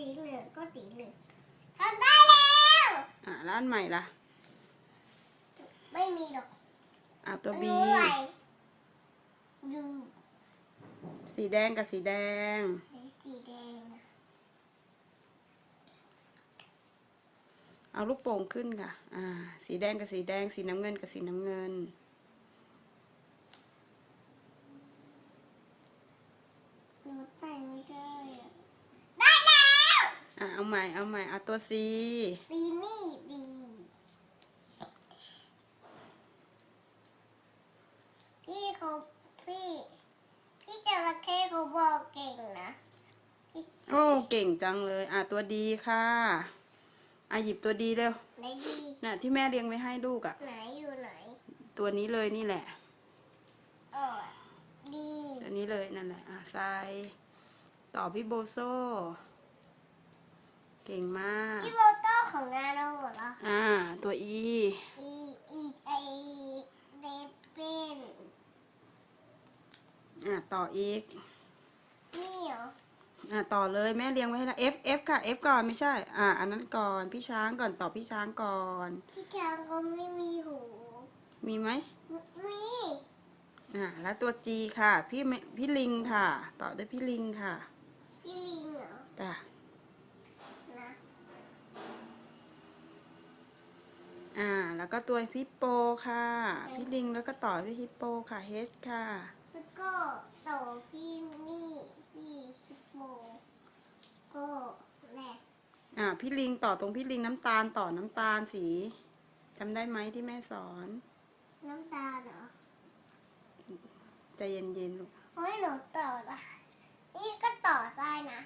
สีเหลืองก็สีเหลืองทำได้แล้ว อะแล้วอันใหม่ล่ะ ไม่มีหรอกอะตัวมันบี รู้อะไรดูสีแดงกับสีแดงในสีแดงอะเอาลูกโป่งขึ้นค่ะ อ่า สีแดงกับสีแดง สีน้ำเงินกับสีน้ำเงิน หนูใส่ไม่ได้อะได้แล้ว อะเอาใหม่เอาใหม่เอาตัวซีดีนี่ดีพี่เขาพี่พี่จระเข้เขาบอกเก่งนะโอ้เก่งจังเลย อะตัวดีค่ะอะหยิบตัวดีเร็วไหนดีน่ะที่แม่เลี้ยงไว้ให้ลูกอะไหนอยู่ไหน ตัวนี้เลยนี่แหละเออดีตัวนี้เลยนั่นแหละอะใส่ต่อพี่โบโซ เก่งมากพี่โบโต้ของงานเราหมดเหรออ่า ตัวอี อีอีไอเดเป็นอะต่ออีก นี่เหรออะต่อเลยแม่เลี้ยงไว้ให้แล้ว F F ค่ะ F ก่อนไม่ใช่ อะอันนั้นก่อนพี่ช้างก่อนต่อพี่ช้างก่อน พี่ช้างก็ไม่มีหู มีไหมมีอะแล้วตัว G ค่ะ พี่เมพี่ลิงค่ะ ต่อด้วยพี่ลิงค่ะ พี่ลิงเหรอจ้ะนะ อ่า แล้วก็ตัวพี่โปค่ะพี่ลิงแล้วก็ต่อด้วยฮิปโปค่ะ H ค่ะ แล้วก็ต่อพี่นี่พี่ฮิปโปก็แหละอ่าพี่ลิงต่อตรงพี่ลิงน้ำตาลต่อน้ำตาลสีจำได้ไหมที่แม่สอน น้ำตาลเหรอใจเย็นๆลูกเฮ้ยหนูต่อได้นี่ก็ต่อได้นะ